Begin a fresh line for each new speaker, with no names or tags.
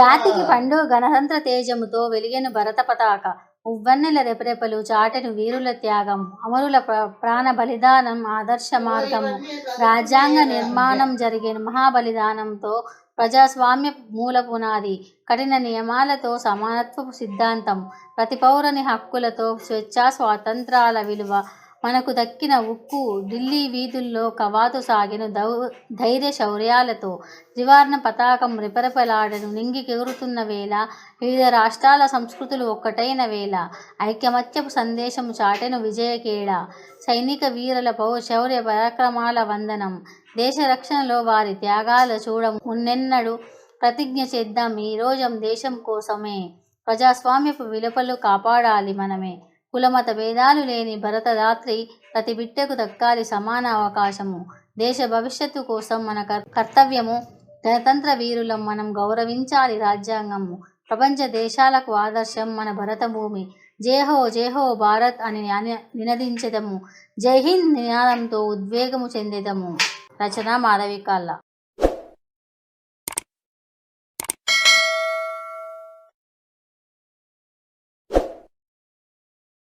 జాతికి పండుగ గణతంత్ర తేజముతో వెలిగెను భరత పతాక ఉవ్వన్నెల రెపరెపలు చాటెను వీరుల త్యాగం. అమరుల ప్ర- ప్రాణ బలిదానం ఆదర్శ మార్గము రాజ్యాంగ నిర్మాణం జరిగిన మహాబలిదానంతో ప్రజాస్వామ్య మూల పునాది కఠిన నియమాలతో సమానత్వపు సిద్ధాంతం ప్రతి పౌరుని హక్కులతో స్వేచ్ఛా స్వాతంత్రాల విలువ మనకు దక్కిన ఉక్కు ఢిల్లీ వీధుల్లో కవాతు సాగిన దౌ ధైర్య శౌర్యాలతో త్రివర్ణ పతాకం రెపరెపలాడను నింగికెగురుతున్న వేళ వివిధ రాష్ట్రాల సంస్కృతులు ఒక్కటైన వేళ ఐకమత్యపు సందేశం చాటెను విజయకేడ సైనిక వీరుల పౌ శౌర్య పరాక్రమాల వందనం దేశ రక్షణలో వారి త్యాగాల చూడ మున్నెన్నడు ప్రతిజ్ఞ చేద్దాం ఈ రోజం దేశం కోసమే. ప్రజాస్వామ్యపు విలువలు కాపాడాలి మనమే. కులమత భేదాలు లేని భరతదాత్రి ప్రతి బిడ్డకు దక్కాలి సమాన అవకాశము. దేశ భవిష్యత్తు కోసం మన కర్తవ్యము గణతంత్ర వీరులం మనం గౌరవించాలి రాజ్యాంగము. ప్రపంచ దేశాలకు ఆదర్శం మన భరత భూమి జేహో జేహో భారత్ అని నినదించదము నినదించెదము. జై హింద్ నినాదంతో ఉద్వేగము చెందేదము. రచన మాధవికాళ్ళ